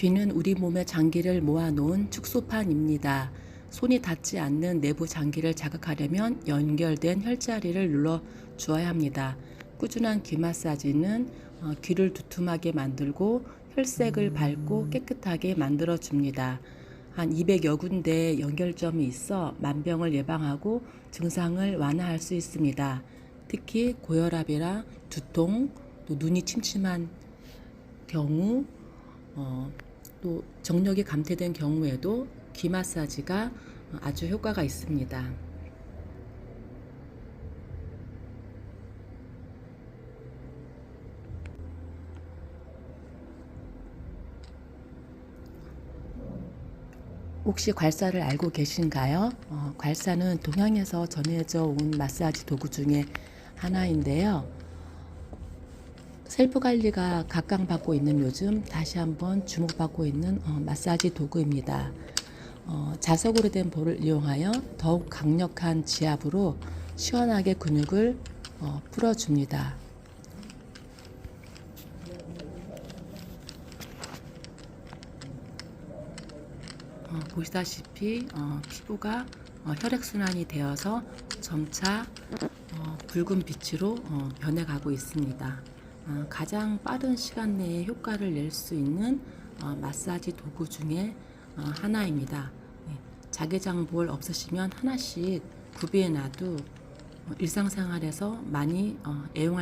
귀는 우리 몸의 장기를 모아놓은 축소판입니다. 손이 닿지 않는 내부 장기를 자극하려면 연결된 혈자리를 눌러 주어야 합니다. 꾸준한 귀 마사지는 어, 귀를 두툼하게 만들고 혈색을 밝고 깨끗하게 만들어 줍니다. 한 200여 군데 연결점이 있어 만병을 예방하고 증상을 완화할 수 있습니다. 특히 고혈압이나 두통, 또 눈이 침침한 경우, 어, 또 정력이 감퇴된 경우에도 귀 마사지가 아주 효과가 있습니다. 혹시 괄사를 알고 계신가요? 어, 괄사는 동양에서 전해져 온 마사지 도구 중에 하나인데요. 셀프 관리가 각광받고 있는 요즘 다시 한번 주목받고 있는 어, 마사지 도구입니다. 어, 자석으로 된 볼을 이용하여 더욱 강력한 지압으로 시원하게 근육을 어, 풀어줍니다. 어, 보시다시피 어, 피부가 어, 혈액순환이 되어서 점차 어, 붉은 빛으로 어, 변해가고 있습니다. 어, 가장 빠른 시간 내에 효과를 낼 수 있는 어, 마사지 도구 중에 어, 하나입니다. 네, 자개장 볼 없으시면 하나씩 구비해 놔도 어, 일상생활에서 많이 어, 애용할